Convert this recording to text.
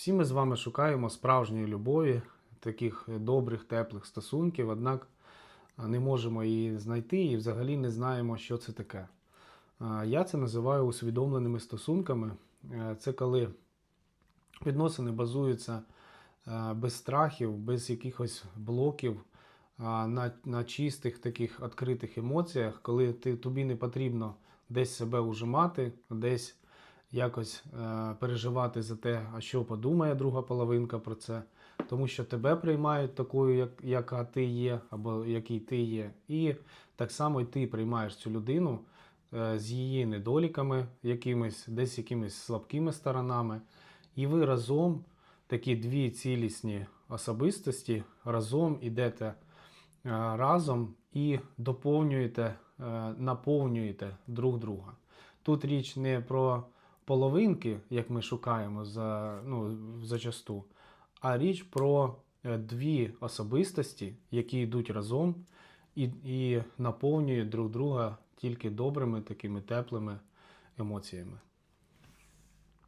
Всі ми з вами шукаємо справжньої любові, таких добрих, теплих стосунків, однак не можемо її знайти і взагалі не знаємо, що це таке. Я це називаю усвідомленими стосунками. Це коли відносини базуються без страхів, без якихось блоків, на, на чистих таких відкритих емоціях, коли ти, тобі не потрібно десь себе ужимати, десь якось е, переживати за те, а що подумає друга половинка про це, тому що тебе приймають такою, як, яка ти є, або який ти є. І так само й ти приймаєш цю людину е, з її недоліками, якимись, десь якимись слабкими сторонами. І ви разом, такі дві цілісні особистості, разом ідете е, разом і доповнюєте, е, наповнюєте друг друга. Тут річ не про половинки, як ми шукаємо за, ну, зачасту, а річ про е, дві особистості, які йдуть разом і, і наповнюють друг друга тільки добрими, такими теплими емоціями.